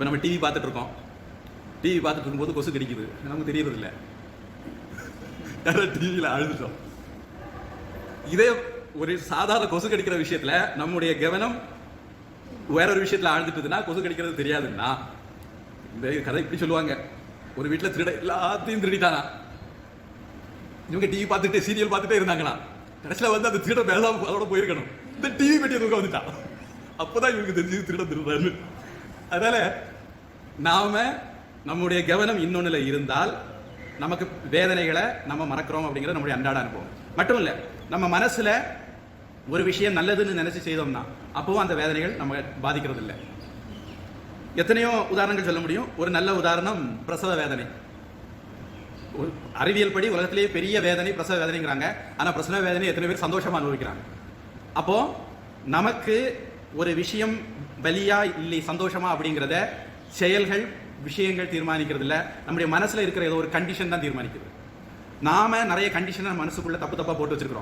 இப்போ நம்ம டிவி பார்த்துட்ருக்கோம். டிவி பார்த்துட்டு இருக்கும்போது கொசு கடிக்குது. நமக்கு தெரியறது இல்லை டிவியில் அழுதுட்டோம். இதே ஒரு சாதாரண கொசு கடிக்கிற விஷயத்துல நம்முடைய கவனம் வேற ஒரு விஷயத்துல ஆழ்ந்துட்டுதுன்னா கொசு கடிக்கிறது தெரியாதுன்னா இந்த கதை இப்படி சொல்லுவாங்க. ஒரு வீட்டுல திருட எல்லாத்தையும் திருடிட்டானா? இவங்க டிவி பார்த்துட்டு சீரியல் பார்த்துட்டே இருந்தாங்களா? கடைசியில வந்து அந்த திருட மேல அதோட போயிருக்கணும். இந்த டிவி பெட்டியை தூக்க வந்துட்டான். அப்பதான் இவங்களுக்கு தெரிஞ்சு திருட திருடுறாரு. அதனால நாம நம்முடைய கவனம் இன்னொன்னுல இருந்தால் நமக்கு வேதனைகளை நம்ம மறக்கிறோம் அப்படிங்கிறது நம்முடைய அன்றாட அனுபவம். மட்டும் இல்ல நம்ம மனசுல ஒரு விஷயம் நல்லதுன்னு நினைச்சு செய்தோம்னா அப்பவும் அந்த வேதனைகள் நம்ம பாதிக்கிறது இல்லை எத்தனையோ உதாரணங்கள் சொல்ல முடியும். ஒரு நல்ல உதாரணம் பிரசவ வேதனை. ஒரு அறிவியல் படி உலகத்திலேயே பெரிய வேதனை பிரசவ வேதனைங்கிறாங்க. ஆனா பிரசவ வேதனை எத்தனை பேர் சந்தோஷமா அனுபவிக்கிறாங்க? அப்போ நமக்கு ஒரு விஷயம் பலியா இல்லை சந்தோஷமா அப்படிங்கிறத செயல்கள் விஷயங்கள் தீர்மானிக்கிறது நம்முடைய மனசில் இருக்கிற ஏதோ ஒரு கண்டிஷன் தான் தீர்மானிக்கிறது நாம நிறைய கண்டிஷனை மனசுக்குள்ள தப்பு தப்பா போட்டு வச்சிருக்கிறோம்.